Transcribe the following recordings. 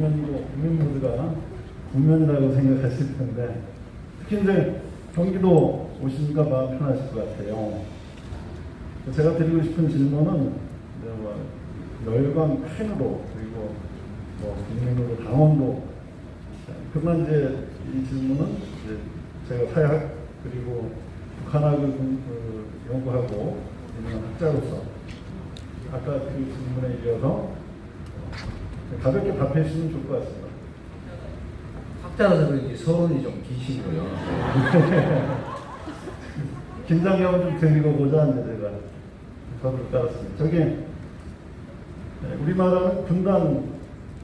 국면이고 국민 모두가 국면이라고 생각하실 텐데 특히 이제 경기도 오시니까 마음 편하실 것 같아요. 제가 드리고 싶은 질문은 뭐 열강 팬으로 그리고 뭐 국민으로 당원도 그러나 이제 이 질문은 이제 제가 사회학 그리고 북한학을 공- 그 연구하고 있는 학자로서 아까 그 질문에 이어서 가볍게 답해 주시면 좋을 것 같습니다. 학자라서 그런지 서론이 좀 기시고요. 긴장감을 좀 드리고 보자 이제 제가 서를 깔았습니다. 저기 네, 우리나라는 분단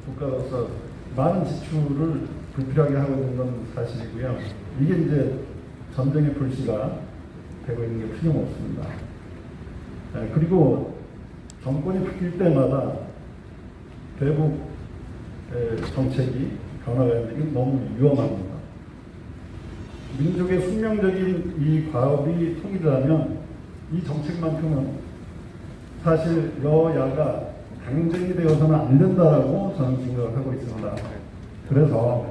국가로서 많은 지출을 불필요하게 하고 있는 건 사실이고요. 이게 이제 전쟁의 불씨가 되고 있는 게 틀림없습니다. 네, 그리고 정권이 바뀔 때마다 대북 에, 정책이 변화가 있는데 이건 너무 위험합니다. 민족의 숙명적인 이 과업이 통일이라면 이 정책만큼은 사실 여야가 당쟁이 되어서는 안 된다라고 저는 생각을 하고 있습니다. 그래서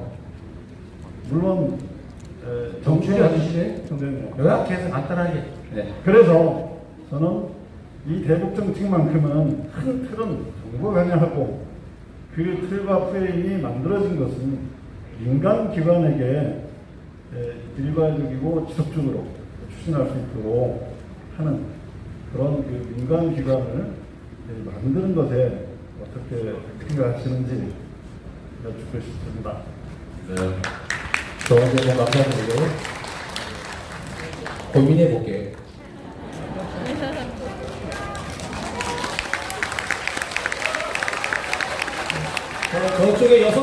물론 에, 정치에 정치가 와주시네. 네. 요약해서 간단하게. 네. 그래서 저는 이 대북 정책만큼은 큰 틀은 정부가 관여하고 그 틀과 프레임이 만들어진 것은 민간 기관에게 에, 일괄적이고 지속적으로 추진할 수 있도록 하는 그런 그 민간 기관을 에, 만드는 것에 어떻게 생각하시는지 여쭙고 싶습니다. 네. 좋은 질문 감사드리고 고민해 볼게요. 저쪽에 여성